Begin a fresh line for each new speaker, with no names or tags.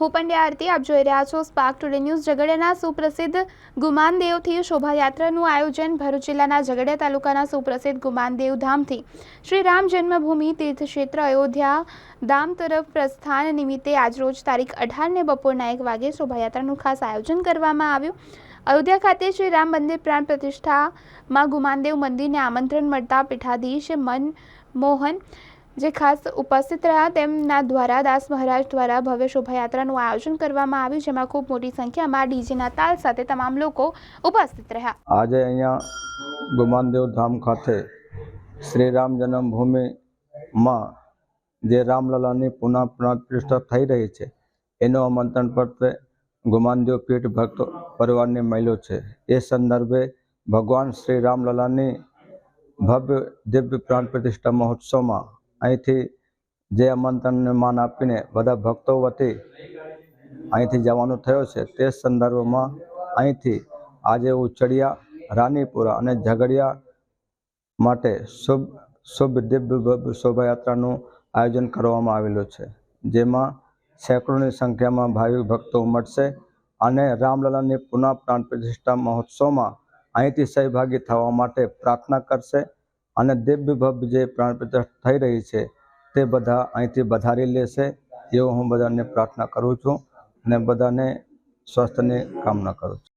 હું પંડ્યા આરતી આપ જોઈ રહ્યા છો સ્પાર્ક ટુડે ન્યૂઝ ઝઘડિયાના સુપ્રસિદ્ધ ગુમાનદેવથી શોભાયાત્રાનું આયોજન ભરૂચ જિલ્લાના ઝઘડિયા તાલુકાના સુપ્રસિદ્ધ ગુમાનદેવ ધામથી શ્રી રામ જન્મભૂમિ તીર્થક્ષેત્ર અયોધ્યા ધામ તરફ પ્રસ્થાન નિમિત્તે આજરોજ તારીખ અઢારને બપોરના એક વાગે શોભાયાત્રાનું ખાસ આયોજન કરવામાં આવ્યું. અયોધ્યા ખાતે શ્રી રામ મંદિર પ્રાણ પ્રતિષ્ઠામાં ગુમાનદેવ મંદિરને આમંત્રણ મળતા પીઠાધીશ મન મોહન જે ખાસ ઉપસ્થિત રહ્યા તેમના દ્વારા દાસ મહારાજ દ્વારા ભવ્ય શોભાયાત્રાનું આયોજન કરવામાં આવ્યું, જેમાં ખૂબ મોટી સંખ્યામાં ડીજેના તાલ સાથે તમામ લોકો ઉપસ્થિત રહ્યા.
આજે અહીંયા ગુમાનદેવ ધામ ખાતે શ્રી રામ જન્મભૂમિમાં જે રામલલાની પુનઃ પ્રતિષ્ઠા થઈ રહી છે, એનો આમંત્રણ પત્ર ગુમાનદેવ પીઠ ભક્ત પરિવારને મળ્યો છે. એ સંદર્ભે ભગવાન શ્રી રામલલાની ભવ્ય દિવ્ય પ્રાણ પ્રતિષ્ઠા મહોત્સવમાં અહીંથી જે આમંત્રણને માન આપીને બધા ભક્તો વતી અહીંથી જવાનો થયો છે, તે સંદર્ભમાં અહીંથી આજે ઉચડિયા રાનીપુરા અને ઝઘડિયા માટે શુભ શુભ દિવ્ય શોભાયાત્રાનું આયોજન કરવામાં આવેલું છે, જેમાં સેંકડોની સંખ્યામાં ભાવિક ભક્તો ઉમટશે અને રામલલાની પુનઃ પ્રાણ પ્રતિષ્ઠા મહોત્સવમાં અહીંથી સહભાગી થવા માટે પ્રાર્થના કરશે. અને દિવ્ય ભવ્ય જે પ્રાણ થઈ રહી છે, તે બધા અહીંથી વધારી લેશે એવું હું બધાને પ્રાર્થના કરું છું અને બધાને સ્વાસ્થ્યની કામના કરું છું.